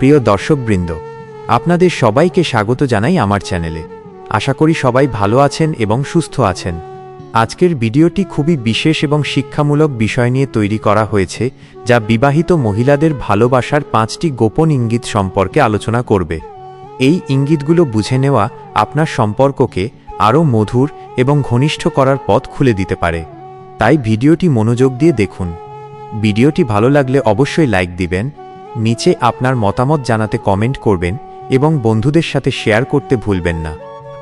প্রিয় দর্শকবৃন্দ, আপনাদের সবাইকে স্বাগত জানাই আমার চ্যানেলে। আশা করি সবাই ভালো আছেন এবং সুস্থ আছেন। আজকের ভিডিওটি খুবই বিশেষ এবং শিক্ষামূলক বিষয় নিয়ে তৈরি করা হয়েছে, যা বিবাহিত মহিলাদের ভালোবাসার পাঁচটি গোপন ইঙ্গিত সম্পর্কে আলোচনা করবে। এই ইঙ্গিতগুলো বুঝে নেওয়া আপনার সম্পর্ককে আরও মধুর এবং ঘনিষ্ঠ করার পথ খুলে দিতে পারে। তাই ভিডিওটি মনোযোগ দিয়ে দেখুন। ভিডিওটি ভালো লাগলে অবশ্যই লাইক দিবেন নিচে আপনার মতামত জানাতে কমেন্ট করবেন এবং বন্ধুদের সাথে শেয়ার করতে ভুলবেন না।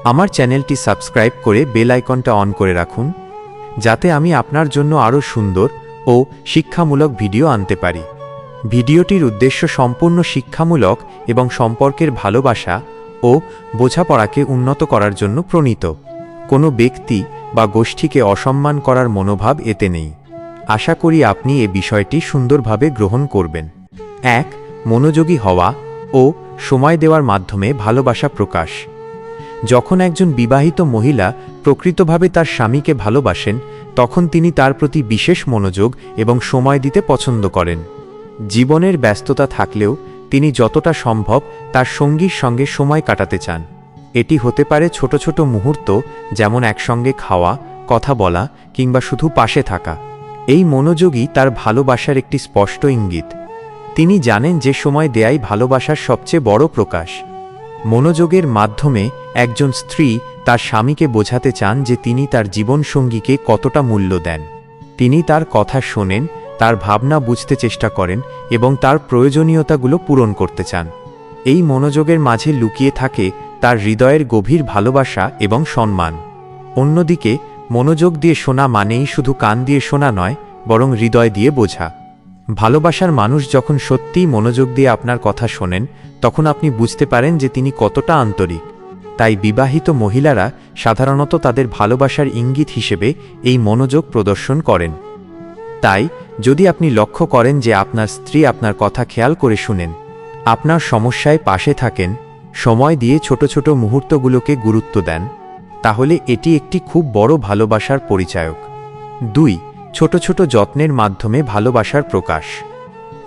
আমার চ্যানেলটি সাবস্ক্রাইব করে বেল আইকনটা অন করে রাখুন, যাতে আমি আপনার জন্য আরও সুন্দর ও শিক্ষামূলক ভিডিও আনতে পারি। ভিডিওটির উদ্দেশ্য সম্পূর্ণ শিক্ষামূলক এবং সম্পর্কের ভালোবাসা ও বোঝাপড়াকে উন্নত করার জন্য প্রণীত। কোনো ব্যক্তি বা গোষ্ঠীকে অসম্মান করার মনোভাব এতে নেই। আশা করি আপনি এ বিষয়টি সুন্দরভাবে গ্রহণ করবেন। এক, মনোযোগী হওয়া ও সময় দেওয়ার মাধ্যমে ভালোবাসা প্রকাশ। যখন একজন বিবাহিত মহিলা প্রকৃতভাবে তার স্বামীকে ভালোবাসেন, তখন তিনি তার প্রতি বিশেষ মনোযোগ এবং সময় দিতে পছন্দ করেন। জীবনের ব্যস্ততা থাকলেও তিনি যতটা সম্ভব তার সঙ্গীর সঙ্গে সময় কাটাতে চান। এটি হতে পারে ছোট ছোট মুহূর্ত যেমন একসঙ্গে খাওয়া, কথা বলা কিংবা শুধু পাশে থাকা। এই মনোযোগই তার ভালোবাসার একটি স্পষ্ট ইঙ্গিত। তিনি জানেন যে সময় দেয়াই ভালোবাসার সবচেয়ে বড় প্রকাশ। মনোযোগের মাধ্যমে একজন স্ত্রী তার স্বামীকে বোঝাতে চান যে তিনি তার জীবনসঙ্গীকে কতটা মূল্য দেন। তিনি তার কথা শোনেন, তার ভাবনা বুঝতে চেষ্টা করেন এবং তার প্রয়োজনীয়তাগুলো পূরণ করতে চান। এই মনোযোগের মাঝে লুকিয়ে থাকে তার হৃদয়ের গভীর ভালোবাসা এবং সম্মান। অন্যদিকে, মনোযোগ দিয়ে শোনা মানেই শুধু কান দিয়ে শোনা নয়, বরং হৃদয় দিয়ে বোঝা। ভালোবাসার মানুষ যখন সত্যিই মনোযোগ দিয়ে আপনার কথা শোনেন, তখন আপনি বুঝতে পারেন যে তিনি কতটা আন্তরিক। তাই বিবাহিত মহিলারা সাধারণত তাদের ভালোবাসার ইঙ্গিত হিসেবে এই মনোযোগ প্রদর্শন করেন। তাই, যদি আপনি লক্ষ্য করেন যে আপনার স্ত্রী আপনার কথা খেয়াল করে শুনেন, আপনার সমস্যায় পাশে থাকেন, সময় দিয়ে ছোট ছোট মুহূর্তগুলোকে গুরুত্ব দেন, তাহলে এটি একটি খুব বড় ভালোবাসার পরিচায়ক। দুই ছোট ছোট যত্নের মাধ্যমে ভালোবাসার প্রকাশ।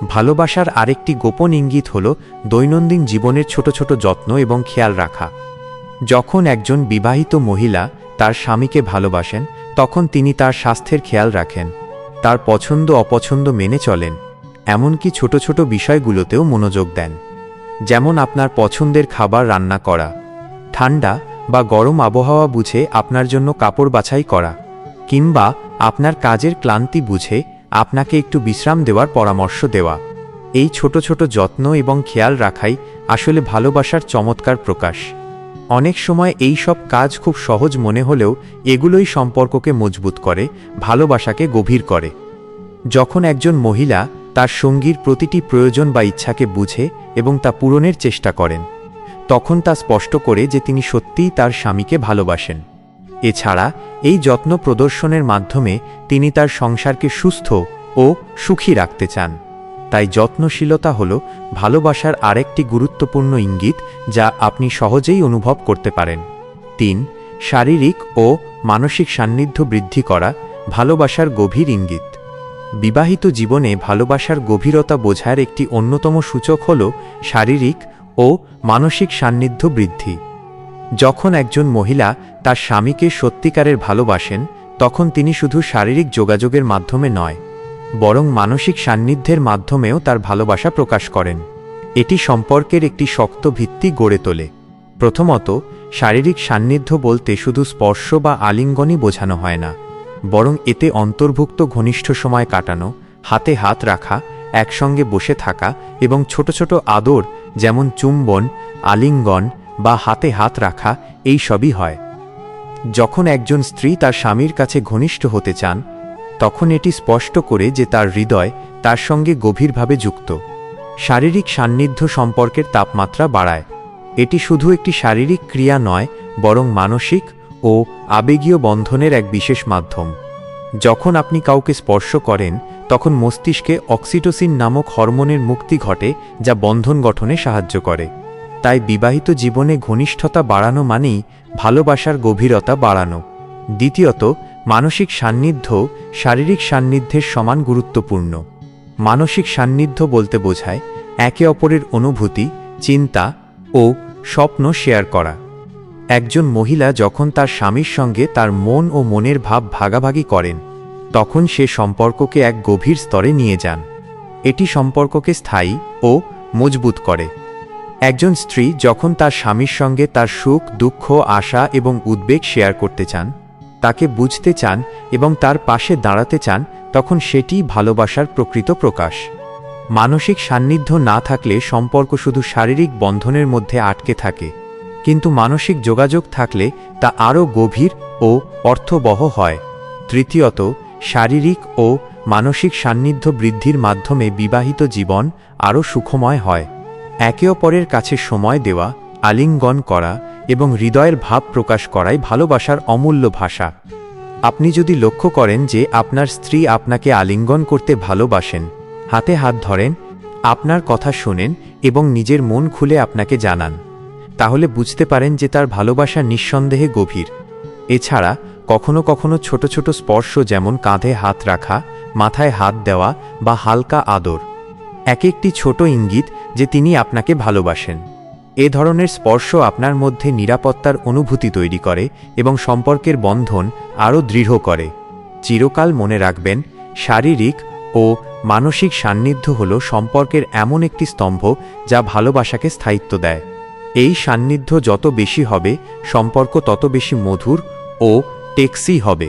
ভালোবাসার আরেকটি গোপন ইঙ্গিত হল দৈনন্দিন জীবনের ছোট ছোট যত্ন এবং খেয়াল রাখা। যখন একজন বিবাহিত মহিলা তার স্বামীকে ভালোবাসেন, তখন তিনি তার স্বাস্থ্যের খেয়াল রাখেন, তার পছন্দ অপছন্দ মেনে চলেন, এমনকি ছোট ছোট বিষয়গুলোতেও মনোযোগ দেন। যেমন আপনার পছন্দের খাবার রান্না করা, ঠান্ডা বা গরম আবহাওয়া বুঝে আপনার জন্য কাপড় বাছাই করা, কিংবা আপনার কাজের ক্লান্তি বুঝে আপনাকে একটু বিশ্রাম দেওয়ার পরামর্শ দেওয়া। এই ছোট ছোট যত্ন এবং খেয়াল রাখাই আসলে ভালোবাসার চমৎকার প্রকাশ। অনেক সময় এই সব কাজ খুব সহজ মনে হলেও এগুলোই সম্পর্ককে মজবুত করে, ভালোবাসাকে গভীর করে। যখন একজন মহিলা তার সঙ্গীর প্রতিটি প্রয়োজন বা ইচ্ছাকে বুঝে এবং তা পূরণের চেষ্টা করেন, তখন তা স্পষ্ট করে যে তিনি সত্যিই তার স্বামীকে ভালোবাসেন। এছাড়া এই যত্ন প্রদর্শনের মাধ্যমে তিনি তার সংসারকে সুস্থ ও সুখী রাখতে চান। তাই যত্নশীলতা হল ভালোবাসার আরেকটি গুরুত্বপূর্ণ ইঙ্গিত যা আপনি সহজেই অনুভব করতে পারেন। তিন, শারীরিক ও মানসিক সান্নিধ্য বৃদ্ধি করা ভালোবাসার গভীর ইঙ্গিত। বিবাহিত জীবনে ভালোবাসার গভীরতা বোঝার একটি অন্যতম সূচক হল শারীরিক ও মানসিক সান্নিধ্য বৃদ্ধি। যখন একজন মহিলা তার স্বামীকে সত্যিকারের ভালোবাসেন, তখন তিনি শুধু শারীরিক যোগাযোগের মাধ্যমে নয়, বরং মানসিক সান্নিধ্যের মাধ্যমেও তার ভালোবাসা প্রকাশ করেন। এটি সম্পর্কের একটি শক্ত ভিত্তি গড়ে তোলে। প্রথমত, শারীরিক সান্নিধ্য বলতে শুধু স্পর্শ বা আলিঙ্গনই বোঝানো হয় না, বরং এতে অন্তর্ভুক্ত ঘনিষ্ঠ সময় কাটানো, হাতে হাত রাখা, একসঙ্গে বসে থাকা এবং ছোট ছোট আদর যেমন চুম্বন, আলিঙ্গন বা হাতে হাত রাখা, এই সবই হয়। যখন একজন স্ত্রী তার স্বামীর কাছে ঘনিষ্ঠ হতে চান, তখন এটি স্পষ্ট করে যে তার হৃদয় তার সঙ্গে গভীরভাবে যুক্ত। শারীরিক সান্নিধ্য সম্পর্কের তাপমাত্রা বাড়ায়। এটি শুধু একটি শারীরিক ক্রিয়া নয়, বরং মানসিক ও আবেগীয় বন্ধনের এক বিশেষ মাধ্যম। যখন আপনি কাউকে স্পর্শ করেন, তখন মস্তিষ্কে অক্সিটোসিন নামক হরমোনের মুক্তি ঘটে, যা বন্ধন গঠনে সাহায্য করে। তাই বিবাহিত জীবনে ঘনিষ্ঠতা বাড়ানো মানেই ভালোবাসার গভীরতা বাড়ানো। দ্বিতীয়ত, মানসিক সান্নিধ্য শারীরিক সান্নিধ্যের সমান গুরুত্বপূর্ণ। মানসিক সান্নিধ্য বলতে বোঝায় একে অপরের অনুভূতি, চিন্তা ও স্বপ্ন শেয়ার করা। একজন মহিলা যখন তার স্বামীর সঙ্গে তার মন ও মনের ভাব ভাগাভাগি করেন, তখন সে সম্পর্ককে এক গভীর স্তরে নিয়ে যান। এটি সম্পর্ককে স্থায়ী ও মজবুত করে। একজন স্ত্রী যখন তার স্বামীর সঙ্গে তার সুখ, দুঃখ, আশা এবং উদ্বেগ শেয়ার করতে চান, তাকে বুঝতে চান এবং তার পাশে দাঁড়াতে চান, তখন সেটিই ভালোবাসার প্রকৃত প্রকাশ। মানসিক সান্নিধ্য না থাকলে সম্পর্ক শুধু শারীরিক বন্ধনের মধ্যে আটকে থাকে, কিন্তু মানসিক যোগাযোগ থাকলে তা আরও গভীর ও অর্থবহ হয়। তৃতীয়ত, শারীরিক ও মানসিক সান্নিধ্য বৃদ্ধির মাধ্যমে বিবাহিত জীবন আরও সুখময় হয়। একে অপরের কাছে সময় দেওয়া, আলিঙ্গন করা এবং হৃদয়ের ভাব প্রকাশ করাই ভালোবাসার অমূল্য ভাষা। আপনি যদি লক্ষ্য করেন যে আপনার স্ত্রী আপনাকে আলিঙ্গন করতে ভালোবাসেন, হাতে হাত ধরেন, আপনার কথা শোনেন এবং নিজের মন খুলে আপনাকে জানান, তাহলে বুঝতে পারেন যে তার ভালোবাসা নিঃসন্দেহে গভীর। এছাড়া, কখনো কখনো ছোট ছোট স্পর্শ যেমন কাঁধে হাত রাখা, মাথায় হাত দেওয়া বা হালকা আদর। এক একটি ছোট ইঙ্গিত যে তিনি আপনাকে ভালোবাসেন। এ ধরনের স্পর্শ আপনার মধ্যে নিরাপত্তার অনুভূতি তৈরি করে এবং সম্পর্কের বন্ধন আরও দৃঢ় করে। চিরকাল মনে রাখবেন, শারীরিক ও মানসিক সান্নিধ্য হল সম্পর্কের এমন একটি স্তম্ভ যা ভালোবাসাকে স্থায়িত্ব দেয়। এই সান্নিধ্য যত বেশি হবে, সম্পর্ক তত বেশি মধুর ও টেক্সি হবে।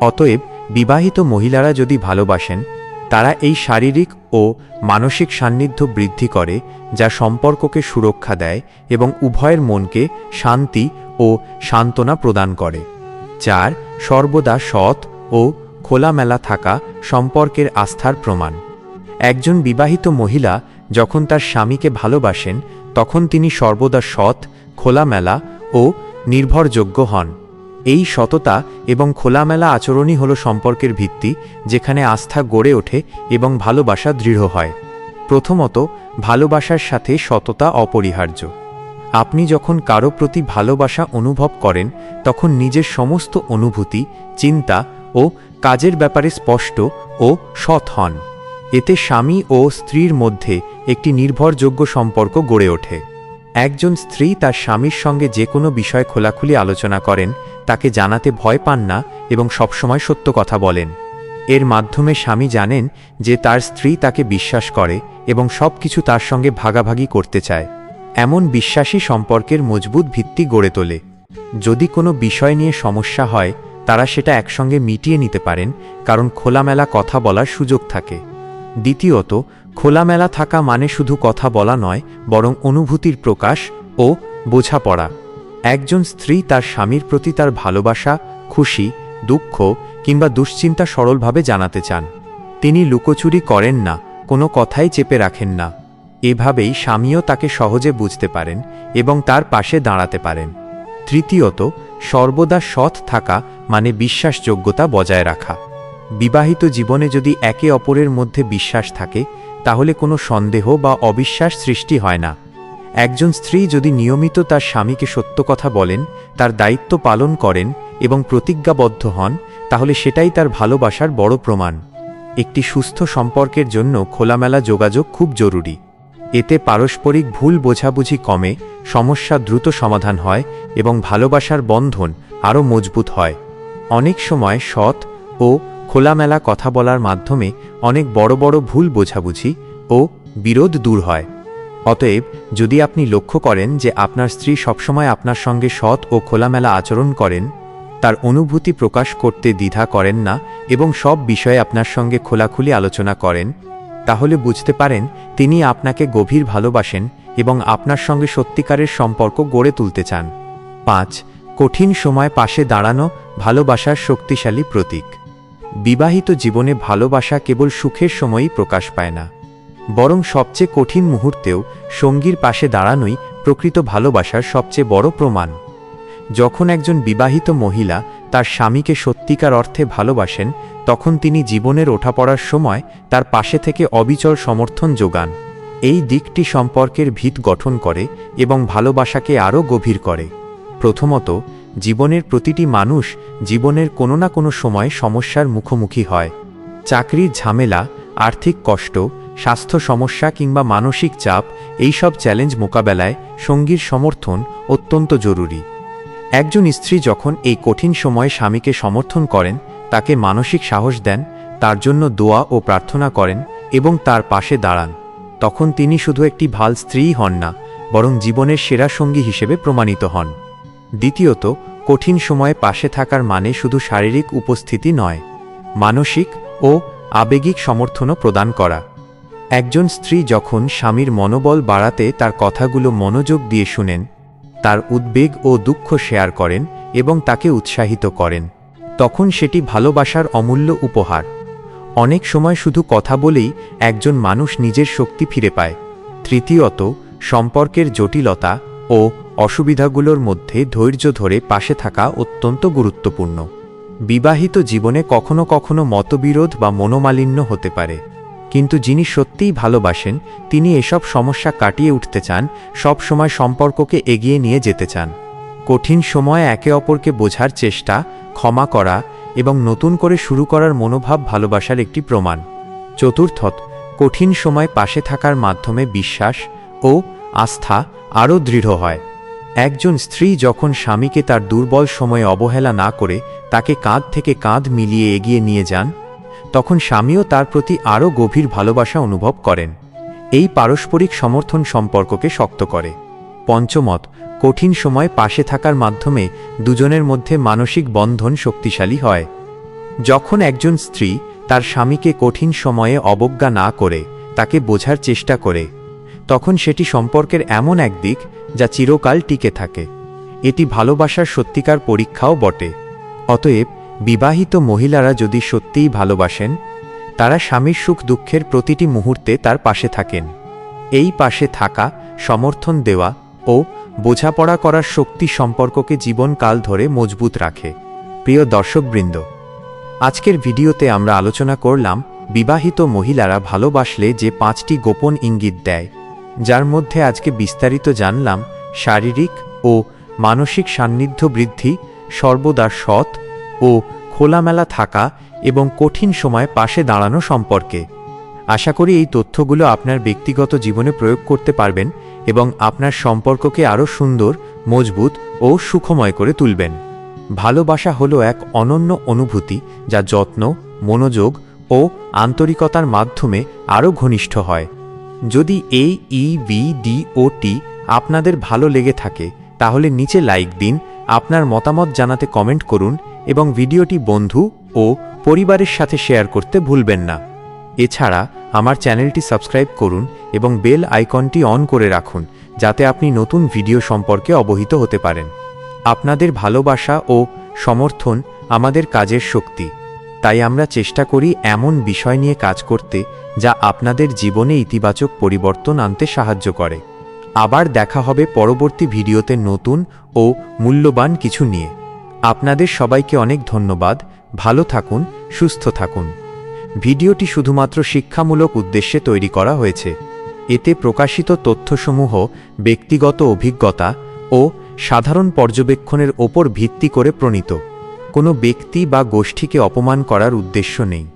অতএব বিবাহিত মহিলারা যদি ভালোবাসেন, তারা এই শারীরিক ও মানসিক সান্নিধ্য বৃদ্ধি করে, যা সম্পর্ককে সুরক্ষা দেয় এবং উভয়ের মনকে শান্তি ও সান্ত্বনা প্রদান করে। চার, সর্বদা সৎ ও খোলামেলা থাকা সম্পর্কের আস্থার প্রমাণ। একজন বিবাহিত মহিলা যখন তার স্বামীকে ভালোবাসেন, তখন তিনি সর্বদা সৎ, খোলামেলা ও নির্ভরযোগ্য হন। এই সততা এবং খোলামেলা আচরণই হল সম্পর্কের ভিত্তি, যেখানে আস্থা গড়ে ওঠে এবং ভালোবাসা দৃঢ় হয়। প্রথমত, ভালোবাসার সাথে সততা অপরিহার্য। আপনি যখন কারও প্রতি ভালোবাসা অনুভব করেন, তখন নিজের সমস্ত অনুভূতি, চিন্তা ও কাজের ব্যাপারে স্পষ্ট ও সৎ হন। এতে স্বামী ও স্ত্রীর মধ্যে একটি নির্ভরযোগ্য সম্পর্ক গড়ে ওঠে। একজন স্ত্রী তার স্বামীর সঙ্গে যে কোনো বিষয় খোলাখুলি আলোচনা করেন, তাকে জানাতে ভয় পান না এবং সবসময় সত্য কথা বলেন। এর মাধ্যমে স্বামী জানেন যে তার স্ত্রী তাকে বিশ্বাস করে এবং সব কিছু তার সঙ্গে ভাগাভাগি করতে চায়। এমন বিশ্বাসী সম্পর্কের মজবুত ভিত্তি গড়ে তোলে। যদি কোনো বিষয় নিয়ে সমস্যা হয়, তারা সেটা একসঙ্গে মিটিয়ে নিতে পারেন, কারণ খোলামেলা কথা বলার সুযোগ থাকে। দ্বিতীয়ত খোলামেলা থাকা মানে শুধু কথা বলা নয়, বরং অনুভূতির প্রকাশ ও বোঝাপড়া। একজন স্ত্রী তার স্বামীর প্রতি তার ভালোবাসা, খুশি, দুঃখ কিংবা দুশ্চিন্তা সরলভাবে জানাতে চান। তিনি লুকোচুরি করেন না, কোনো কথাই চেপে রাখেন না। এভাবেই স্বামীও তাকে সহজে বুঝতে পারেন এবং তার পাশে দাঁড়াতে পারেন। তৃতীয়ত, সর্বদা সৎ থাকা মানে বিশ্বাসযোগ্যতা বজায় রাখা। বিবাহিত জীবনে যদি একে অপরের মধ্যে বিশ্বাস থাকে তাহলে কোনো সন্দেহ বা অবিশ্বাস সৃষ্টি হয় না। একজন স্ত্রী যদি নিয়মিত তার স্বামীকে সত্য কথা বলেন, তার দায়িত্ব পালন করেন এবং প্রতিজ্ঞাবদ্ধ হন, তাহলে সেটাই তার ভালোবাসার বড় প্রমাণ। একটি সুস্থ সম্পর্কের জন্য খোলামেলা যোগাযোগ খুব জরুরি। এতে পারস্পরিক ভুল বোঝাবুঝি কমে, সমস্যা দ্রুত সমাধান হয় এবং ভালোবাসার বন্ধন আরও মজবুত হয়। অনেক সময় সৎ ও খোলামেলা কথা বলার মাধ্যমে অনেক বড় বড় ভুল বোঝাবুঝি ও বিরোধ দূর হয়। অতএব, যদি আপনি লক্ষ্য করেন যে আপনার স্ত্রী সবসময় আপনার সঙ্গে সৎ ও খোলামেলা আচরণ করেন, তার অনুভূতি প্রকাশ করতে দ্বিধা করেন না এবং সব বিষয়ে আপনার সঙ্গে খোলাখুলি আলোচনা করেন, তাহলে বুঝতে পারেন তিনি আপনাকে গভীর ভালোবাসেন এবং আপনার সঙ্গে সত্যিকারের সম্পর্ক গড়ে তুলতে চান। পাঁচ, কঠিন সময় পাশে দাঁড়ানো ভালোবাসার শক্তিশালী প্রতীক। বিবাহিত জীবনে ভালোবাসা কেবল সুখের সময়ই প্রকাশ পায় না। বরং সবচেয়ে কঠিন মুহূর্তেও সঙ্গীর পাশে দাঁড়ানোই প্রকৃত ভালোবাসার সবচেয়ে বড় প্রমাণ। যখন একজন বিবাহিত মহিলা তার স্বামীকে সত্যিকার অর্থে ভালোবাসেন, তখন তিনি জীবনের ওঠাপড়ার সময় তার পাশে থেকে অবিচল সমর্থন যোগান। এই দিকটি সম্পর্কের ভিত গঠন করে এবং ভালোবাসাকে আরও গভীর করে। প্রথমত জীবনের প্রতিটি মানুষ জীবনের কোনো না কোনো সময় সমস্যার মুখোমুখি হয়। চাকরির ঝামেলা, আর্থিক কষ্ট, স্বাস্থ্য সমস্যা কিংবা মানসিক চাপ, এই সব চ্যালেঞ্জ মোকাবেলায় সঙ্গীর সমর্থন অত্যন্ত জরুরি। একজন স্ত্রী যখন এই কঠিন সময়ে স্বামীকে সমর্থন করেন, তাকে মানসিক সাহস দেন, তার জন্য দোয়া ও প্রার্থনা করেন এবং তার পাশে দাঁড়ান। তখন তিনি শুধু একটি ভালো স্ত্রীই হন না, বরং জীবনের সেরা সঙ্গী হিসেবে প্রমাণিত হন। দ্বিতীয়ত, কঠিন সময়ে পাশে থাকার মানে শুধু শারীরিক উপস্থিতি নয়, মানসিক ও আবেগিক সমর্থনও প্রদান করা। একজন স্ত্রী যখন স্বামীর মনোবল বাড়াতে তার কথাগুলো মনোযোগ দিয়ে শুনেন, তার উদ্বেগ ও দুঃখ শেয়ার করেন এবং তাকে উৎসাহিত করেন, তখন সেটি ভালোবাসার অমূল্য উপহার। অনেক সময় শুধু কথা বলেই একজন মানুষ নিজের শক্তি ফিরে পায়। তৃতীয়ত, সম্পর্কের জটিলতা ও অসুবিধাগুলোর মধ্যে ধৈর্য ধরে পাশে থাকা অত্যন্ত গুরুত্বপূর্ণ। বিবাহিত জীবনে কখনো কখনো মতবিরোধ বা মনোমালিন্য হতে পারে। কিন্তু যিনি সত্যিই ভালোবাসেন, তিনি এসব সমস্যা কাটিয়ে উঠতে চান সব সময় সম্পর্ককে এগিয়ে নিয়ে যেতে চান। কঠিন সময়ে একে অপরকে বোঝার চেষ্টা, ক্ষমা করা এবং নতুন করে শুরু করার মনোভাব ভালোবাসার একটি প্রমাণ। চতুর্থত, কঠিন সময় পাশে থাকার মাধ্যমে বিশ্বাস ও আস্থা আরও দৃঢ় হয়। একজন স্ত্রী যখন স্বামীকে তার দুর্বল সময়ে অবহেলা না করে তাকে কাঁধ থেকে কাঁধ মিলিয়ে এগিয়ে নিয়ে যান, তখন স্বামীও তার প্রতি আরও গভীর ভালোবাসা অনুভব করেন। এই পারস্পরিক সমর্থন সম্পর্ককে শক্ত করে। পঞ্চমত, কঠিন সময় পাশে থাকার মাধ্যমে দুজনের মধ্যে মানসিক বন্ধন শক্তিশালী হয়। যখন একজন স্ত্রী তার স্বামীকে কঠিন সময়ে অবজ্ঞা না করে, তাকে বোঝার চেষ্টা করে তখন সেটি সম্পর্কের এমন এক দিক যা চিরকাল টিকে থাকে। এটি ভালোবাসার সত্যিকার পরীক্ষাও বটে। অতএব বিবাহিত মহিলারা যদি সত্যিই ভালোবাসেন, তারা স্বামীর সুখ দুঃখের প্রতিটি মুহূর্তে তার পাশে থাকেন। এই পাশে থাকা, সমর্থন দেওয়া ও বোঝাপড়া করার শক্তি সম্পর্ককে জীবনকাল ধরে মজবুত রাখে। প্রিয় দর্শকবৃন্দ, আজকের ভিডিওতে আমরা আলোচনা করলাম, বিবাহিত মহিলারা ভালোবাসলে যে পাঁচটি গোপন ইঙ্গিত দেয়। যার মধ্যে আজকে বিস্তারিত জানলাম শারীরিক ও মানসিক সান্নিধ্য বৃদ্ধি, সর্বদা সৎ ও খোলামেলা থাকা এবং কঠিন সময় পাশে দাঁড়ানো সম্পর্কে। আশা করি এই তথ্যগুলো আপনার ব্যক্তিগত জীবনে প্রয়োগ করতে পারবেন এবং আপনার সম্পর্ককে আরও সুন্দর, মজবুত ও সুখময় করে তুলবেন। ভালোবাসা হলো এক অনন্য অনুভূতি যা যত্ন, মনোযোগ ও আন্তরিকতার মাধ্যমে আরও ঘনিষ্ঠ হয়। যদি এই ই বি ডি ও টি আপনাদের ভালো লেগে থাকে, তাহলে নিচে লাইক দিন, আপনার মতামত জানাতে কমেন্ট করুন এবং ভিডিওটি বন্ধু ও পরিবারের সাথে শেয়ার করতে ভুলবেন না। এছাড়া আমার চ্যানেলটি সাবস্ক্রাইব করুন এবং বেল আইকনটি অন করে রাখুন, যাতে আপনি নতুন ভিডিও সম্পর্কে অবহিত হতে পারেন। আপনাদের ভালোবাসা ও সমর্থন আমাদের কাজের শক্তি। তাই আমরা চেষ্টা করি এমন বিষয় নিয়ে কাজ করতে, যা আপনাদের জীবনে ইতিবাচক পরিবর্তন আনতে সাহায্য করে। আবার দেখা হবে পরবর্তী ভিডিওতে নতুন ও মূল্যবান কিছু নিয়ে। আপনাদের সবাইকে অনেক ধন্যবাদ, ভালো থাকুন, সুস্থ থাকুন। ভিডিওটি শুধুমাত্র শিক্ষামূলক উদ্দেশ্যে তৈরি করা হয়েছে। এতে প্রকাশিত তথ্যসমূহ, ব্যক্তিগত অভিজ্ঞতা ও সাধারণ পর্যবেক্ষণের ওপর ভিত্তি করে প্রণীত। কোনো ব্যক্তি বা গোষ্ঠীকে অপমান করার উদ্দেশ্য নেই।